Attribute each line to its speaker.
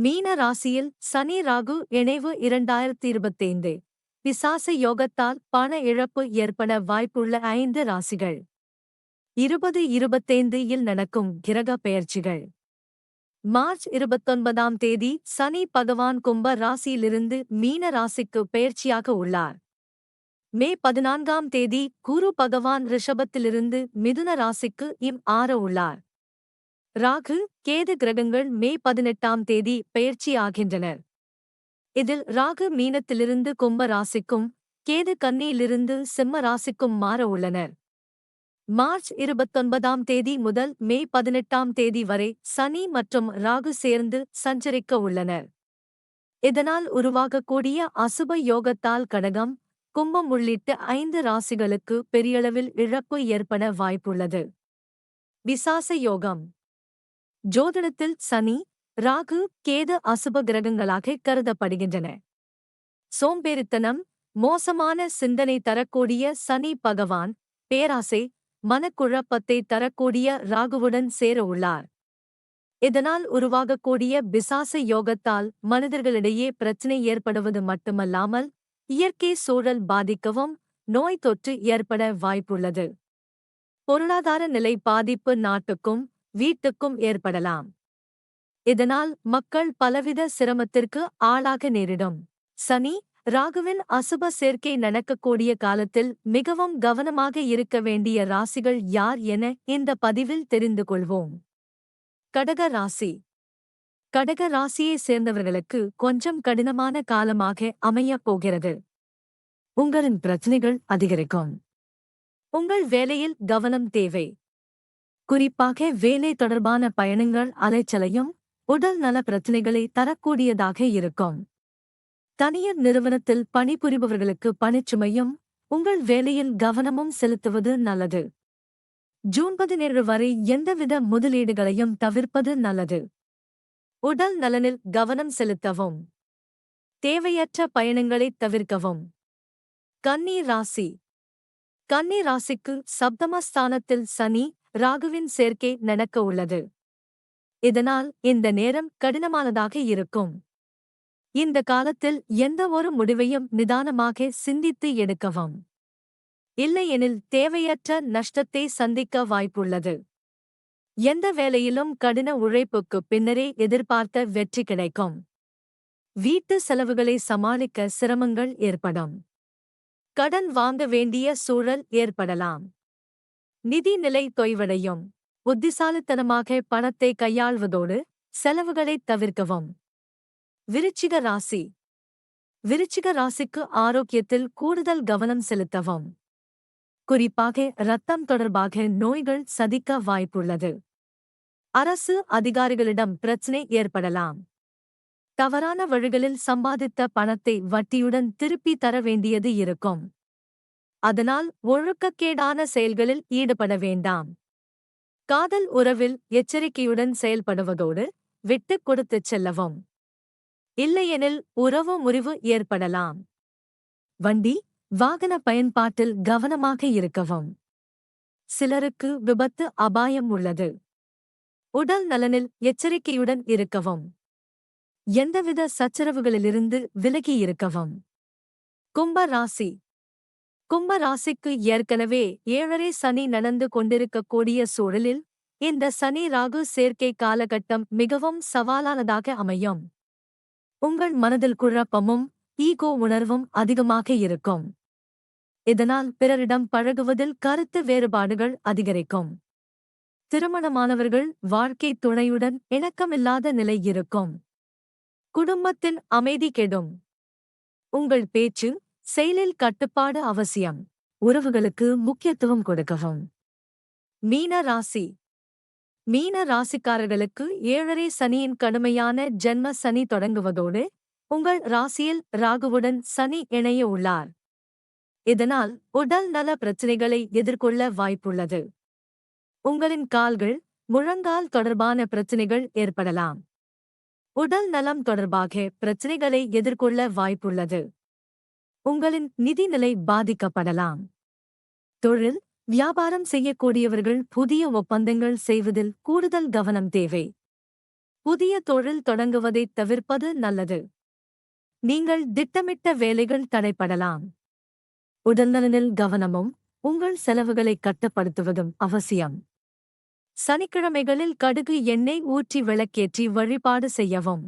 Speaker 1: மீன ராசியில் சனி ராகு இணைவு இரண்டாயிரத்தி இருபத்தைந்து பிசாச யோகத்தால் பண இழப்பு ஏற்பட வாய்ப்புள்ள ஐந்து ராசிகள். இருபது இருபத்தைந்து இல் நடக்கும் கிரக பெயர்ச்சிகள். மார்ச் இருபத்தொன்பதாம் தேதி சனி பகவான் கும்ப ராசியிலிருந்து மீன ராசிக்கு பெயர்ச்சியாக உள்ளார். மே பதினான்காம் தேதி குரு பகவான் ரிஷபத்திலிருந்து மிதுன ராசிக்கு இம் ஆற உள்ளார். ராகு கேது கிரகங்கள் மே பதினெட்டாம் தேதி பெயர்ச்சி ஆகின்றனர். இதில் ராகு மீனத்திலிருந்து கும்ப ராசிக்கும் கேது கன்னியிலிருந்து சிம்ம ராசிக்கும் மாற உள்ளனர். மார்ச் இருபத்தொன்பதாம் தேதி முதல் மே பதினெட்டாம் தேதி வரை சனி மற்றும் ராகு சேர்ந்து சஞ்சரிக்க உள்ளனர். இதனால் உருவாகக்கூடிய அசுப யோகத்தால் கடகம் கும்பம் உள்ளிட்ட ஐந்து ராசிகளுக்கு பெரியளவில் இழப்பு ஏற்பட வாய்ப்புள்ளது. விசாச யோகம். ஜோதிடத்தில் சனி ராகு கேது அசுப கிரகங்களாக கருதப்படுகின்றன. சோம்பேறித்தனம் மோசமான சிந்தனை தரக்கூடிய சனி பகவான் பேராசை மனக்குழப்பத்தை தரக்கூடிய ராகுவுடன் சேர உள்ளார். இதனால் உருவாகக்கூடிய பிசாச யோகத்தால் மனிதர்களிடையே பிரச்சினை ஏற்படுவது மட்டுமல்லாமல் இயற்கை சூழல் பாதிக்கவும் நோய் தொற்று ஏற்பட வாய்ப்புள்ளது. பொருளாதார நிலை பாதிப்பு நாட்டுக்கும் வீட்டுக்கும் ஏற்படலாம். இதனால் மக்கள் பலவித சிரமத்திற்கு ஆளாக நேரிடும். சனி ராகுவின் அசுப சேர்க்கை நடக்கக்கூடிய காலத்தில் மிகவும் கவனமாக இருக்க வேண்டிய ராசிகள் யார் என இந்த பதிவில் தெரிந்து கொள்வோம். கடக ராசி. கடக ராசியை சேர்ந்தவர்களுக்கு கொஞ்சம் கடினமான காலமாக அமையப் போகிறது. உங்களின் பிரச்சனைகள் அதிகரிக்கும். உங்கள் வேலையில் கவனம் தேவை. குறிப்பாக வேலை தொடர்பான பயணங்கள் அலைச்சலையும் உடல் நல பிரச்சினைகளை தரக்கூடியதாக இருக்கும். தனியார் நிறுவனத்தில் பணிபுரிபவர்களுக்கு பணிச்சுமையும் உங்கள் வேலையில் கவனமும் செலுத்துவது நல்லது. ஜூன் பதினேழு வரை எந்தவித முதலீடுகளையும் தவிர்ப்பது நல்லது. உடல் நலனில் கவனம் செலுத்தவும். தேவையற்ற பயணங்களைத் தவிர்க்கவும். கன்னி ராசி. கன்னி ராசிக்கு சப்தமஸ்தானத்தில் சனி ராகுவின் சேர்க்கை நடக்க உள்ளது. இதனால் இந்த நேரம் கடினமானதாக இருக்கும். இந்த காலத்தில் எந்த ஒரு முடிவையும் நிதானமாக சிந்தித்து எடுக்கவும். இல்லையெனில் தேவையற்ற நஷ்டத்தை சந்திக்க வாய்ப்புள்ளது. எந்த வேலையிலும் கடின உழைப்புக்கு பின்னரே எதிர்பார்த்த வெற்றி கிடைக்கும். வீட்டு செலவுகளை சமாளிக்க சிரமங்கள் ஏற்படும். கடன் வாங்க வேண்டிய சூழல் ஏற்படலாம். நிதி நிலை தொய்வடையும். புத்திசாலித்தனமாக பணத்தை கையாள்வதோடு செலவுகளைத் தவிர்க்கவும். விருச்சிக ராசி. விருச்சிக ராசிக்கு ஆரோக்கியத்தில் கூடுதல் கவனம் செலுத்தவும். குறிப்பாக இரத்தம் தொடர்பாக நோய்கள் சதிக்க வாய்ப்புள்ளது. அரசு அதிகாரிகளிடம் பிரச்சினை ஏற்படலாம். தவறான வழிகளில் சம்பாதித்த பணத்தை வட்டியுடன் திருப்பி தர வேண்டியது இருக்கும். அதனால் ஒழுக்கக்கேடான செயல்களில் ஈடுபட வேண்டாம். காதல் உறவில் எச்சரிக்கையுடன் செயல்படுவதோடு விட்டுக் கொடுத்துச் செல்லவும். இல்லையெனில் உறவு முறிவு ஏற்படலாம். வண்டி வாகன பயன்பாட்டில் கவனமாக இருக்கவும். சிலருக்கு விபத்து அபாயம் உள்ளது. உடல் நலனில் எச்சரிக்கையுடன் இருக்கவும். எந்தவித சச்சரவுகளிலிருந்து விலகி இருக்கவும். கும்ப ராசி கும்ப ராசிக்கு ஏற்கனவே ஏழரை சனி நடந்து கொண்டிருக்கக்கூடிய சூழலில் இந்த சனி ராகு சேர்க்கை காலகட்டம் மிகவும் சவாலானதாக அமையும். உங்கள் மனதில் குழப்பமும் ஈகோ உணர்வும் அதிகமாக இருக்கும். இதனால் பிறரிடம் பழகுவதில் கருத்து வேறுபாடுகள் அதிகரிக்கும். திருமணமானவர்கள் வாழ்க்கை துணையுடன் இணக்கமில்லாத நிலை இருக்கும். குடும்பத்தின் அமைதி கெடும். உங்கள் பேச்சு செயலில் கட்டுப்பாடு அவசியம். உறவுகளுக்கு முக்கியத்துவம் கொடுக்கவும். மீன ராசி. மீன ராசிக்காரர்களுக்கு ஏழரை சனியின் கடுமையான ஜென்ம சனி தொடங்குவதோடு உங்கள் ராசியில் ராகுவுடன் சனி இணைய உள்ளார். இதனால் உடல் நல பிரச்சினைகளை எதிர்கொள்ள வாய்ப்புள்ளது. உங்களின் கால்கள் முழங்கால் தொடர்பான பிரச்சினைகள் ஏற்படலாம். உடல் நலம் தொடர்பாக பிரச்சினைகளை எதிர்கொள்ள வாய்ப்புள்ளது. உங்களின் நிதிநிலை பாதிக்கப்படலாம். தொழில் வியாபாரம் செய்யக்கூடியவர்கள் புதிய ஒப்பந்தங்கள் செய்வதில் கூடுதல் கவனம் தேவை. புதிய தொழில் தொடங்குவதைத் தவிர்ப்பது நல்லது. நீங்கள் திட்டமிட்ட வேலைகள் தடைப்படலாம். உடல்நலனில் கவனமும் உங்கள் செலவுகளை கட்டுப்படுத்துவதும் அவசியம். சனிக்கிழமைகளில் கடுகு எண்ணெய் ஊற்றி விளக்கேற்றி வழிபாடு செய்யவும்.